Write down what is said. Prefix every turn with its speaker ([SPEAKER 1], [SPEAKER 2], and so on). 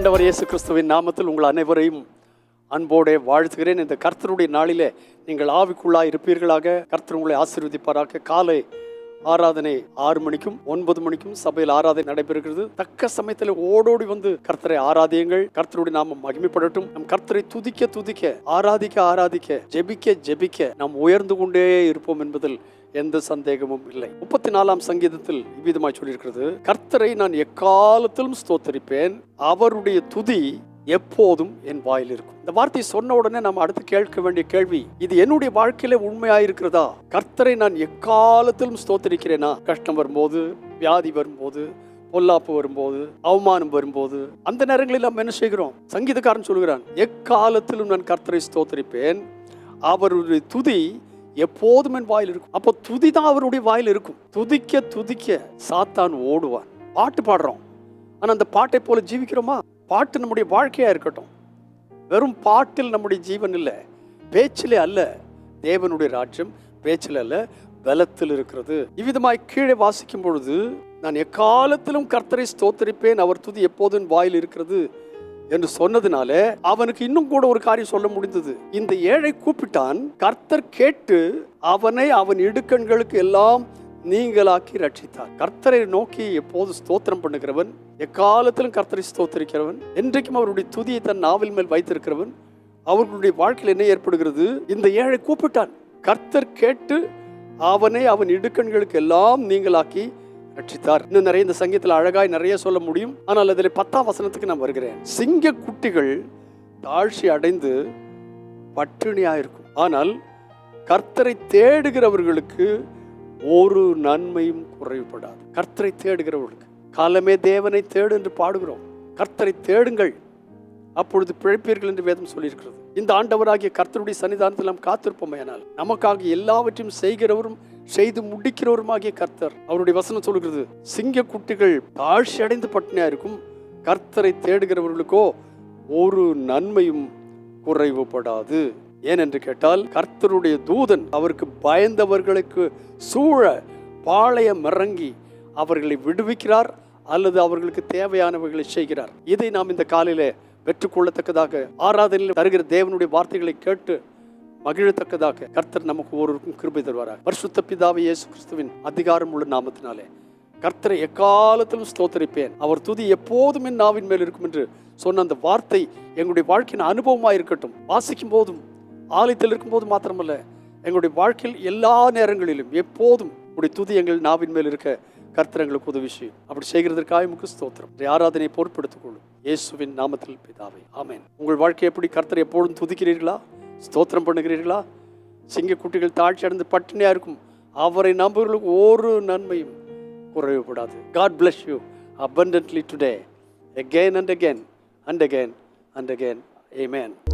[SPEAKER 1] ஆண்டவர் இயேசு கிறிஸ்துவின் நாமத்தில் உங்கள் அனைவரையும் அன்போடு வாழ்த்துகிறேன். இந்த கர்த்தருடைய நாளிலே நீங்கள் ஆவிக்குள்ளாய் இருப்பீர்களாக. கர்த்தர் உங்களை ஆசீர்வதிப்பாராக. காலை ஆராதனை ஆறு மணிக்கும் ஒன்பது மணிக்கும் சபையில் ஆராதனை நடைபெறுகிறது. தக்க சமயத்தில் ஓடோடி வந்து கர்த்தரை ஆராதியுங்கள். கர்த்தருடைய நாம மகிமைப்படட்டும். நம் கர்த்தரை துதிக்க துதிக்க ஆராதிக்க ஆராதிக்க ஜெபிக்க ஜெபிக்க நாம் உயர்ந்து கொண்டே இருப்போம் என்பதில் எந்த சந்தேகமும் இல்லை. முப்பத்தி நாலாம் சங்கீதத்தில் இவ்விதமாய் சொல்லியிருக்கிறது. கர்த்தரை நான் எக்காலத்திலும் ஸ்தோத்தரிப்பேன். அவருடைய துதி எப்போதும் என் வாயில் இருக்கும். இந்த வார்த்தை சொன்ன உடனே நம்ம அடுத்து கேட்க வேண்டிய கேள்வி இது என்னுடைய வாழ்க்கையில உண்மையாயிருக்கிறதா கர்த்தரை நான் எக்காலத்திலும் ஸ்தோத்தரிக்கிறேனா? கஷ்டம் வரும்போது வியாதி வரும்போது பொல்லாப்பு வரும்போது அவமானம் வரும்போது அந்த நேரங்களில் நாம் என்ன செய்கிறோம்? சங்கீதக்காரன் சொல்கிறான் எக்காலத்திலும் நான் கர்த்தரை ஸ்தோத்தரிப்பேன். அவருடைய துதி எப்போதும் என் வாயில் இருக்கும். அப்போ துதி தான் அவருடைய வாயில் இருக்கும். துதிக்க துதிக்க சாத்தான் ஓடுவான். பாட்டு பாடுறோம். ஆனால் அந்த பாட்டை போல ஜீவிக்கிறோமா? பாட்டு நம்முடைய வாழ்க்கையாக இருக்கட்டும். வெறும் பாட்டில் நம்முடைய ஜீவன் இல்லை பேச்சிலே அல்ல தேவனுடைய ராஜ்யம் பேச்சில் அல்ல பலத்தில் இருக்கிறது. இவ்விதமாய் கீழே வாசிக்கும் பொழுது நான் எக்காலத்திலும் கர்த்தரை ஸ்தோத்தரிப்பேன் அவர் துதி எப்போதும் வாயில் இருக்கிறது என்று சொன்னதுனால அவனுக்கு இன்னும் கூட ஒரு காரியம் சொல்ல முடிந்தது. இந்த ஏழை கூப்பிட்டான் கர்த்தர் கேட்டு அவனை அவன் இடுக்கண்களுக்கு எல்லாம் நீங்களாக்கி ரட்சித்தார் கர்த்தரை நோக்கி எப்போது ஸ்தோத்திரம் பண்ணுகிறவன்? எக்காலத்திலும் கர்த்தரை ஸ்தோத்தரிக்கிறவன்? என்றைக்கும் அவருடைய துதியை தன் நாவில் மேல் வைத்திருக்கிறவன்? அவர்களுடைய வாழ்க்கையில் என்ன ஏற்படுகிறது? இந்த ஏழை கூப்பிட்டான். கர்த்தர் கேட்டு அவனை அவன் இடுக்கண்களுக்கு எல்லாம் நீங்களாக்கி ரட்சித்தார் இன்னும் நிறைய இந்த சங்கீதத்தில் அழகாய் நிறைய சொல்ல முடியும். ஆனால் அதில் பத்தாம் வசனத்துக்கு நான் வருகிறேன். சிங்க குட்டிகள் தாழ்ச்சி அடைந்து பட்டினியாக இருக்கும் ஆனால் கர்த்தரை தேடுகிறவர்களுக்கு ஒரு நன்மையும் குறைவுபடாது. கர்த்தரை தேடுகிறவர்களுக்கு. காலமே தேவனை தேடு என்று பாடுகிறோம். கர்த்தரை தேடுங்கள். அப்பொழுது பிழைப்பீர்கள் என்று வேதம் சொல்லியிருக்கிறது. இந்த ஆண்டவராகிய கர்த்தருடைய சன்னிதானத்தில் நாம் காத்திருப்போமையானால் நமக்காக எல்லாவற்றையும் செய்கிறவரும் செய்து முடிக்கிறவருமாகிய கர்த்தர். அவருடைய வசனம் சொல்கிறது சிங்க குட்டிகள் தாழ்ச்சி அடைந்து பட்டினியா இருக்கும். கர்த்தரை தேடுகிறவர்களுக்கோ ஒரு நன்மையும் குறைவுபடாது. ஏனென்று கேட்டால் கர்த்தருடைய தூதன் அவருக்கு பயந்தவர்களுக்கு சூழ பாளையம் இறங்கி அவர்களை விடுவிக்கிறார் அல்லது அவர்களுக்கு தேவையானவர்களை செய்கிறார். இதை நாம் இந்த காலையில பெற்றுக்கொள்ளத்தக்கதாக ஆராதனையில் தருகிற தேவனுடைய வார்த்தைகளை கேட்டு மகிழத்தக்கதாக கர்த்தர் நமக்கு ஒருவருக்கும் கிருபை தருவாராக. பரிசுத்த பிதாவை இயேசு கிறிஸ்துவின் அதிகாரம் உள்ள நாமத்தினாலே கர்த்தரை எக்காலத்திலும் ஸ்தோத்தரிப்பேன். அவர் துதி எப்போதும் என் நாவின் மேல் இருக்கும் என்று சொன்ன அந்த வார்த்தை எங்களுடைய வாழ்க்கையின் அனுபவமாக இருக்கட்டும் வாசிக்கும் போதும் ஆலயத்தில் இருக்கும்போது மாத்திரமல்ல எங்களுடைய வாழ்க்கையில் எல்லா நேரங்களிலும் எப்போதும் உடைய துதி எங்கள் நாவின் மேல் இருக்க கர்த்தரங்களுக்கு உதவி செய்யும் அப்படி செய்கிறதற்காக முக்கு ஸ்தோத்திரம். இந்த ஆராதனையை பொறுப்படுத்திக் கொள்ளும். இயேசுவின் நாமத்தில் பிதாவை. ஆமேன். உங்கள் வாழ்க்கை எப்படி? கர்த்தரை எப்பொழுதும் துதிக்கிறீர்களா? ஸ்தோத்திரம் பண்ணுகிறீர்களா? சிங்க குட்டிகள் தாழ்ச்சி அடைந்து பட்டினியாக இருக்கும். அவரை நம்பர்களுக்கு ஒரு நன்மையும் குறைவுபடாது God bless you abundantly today again and again and again and again. Amen.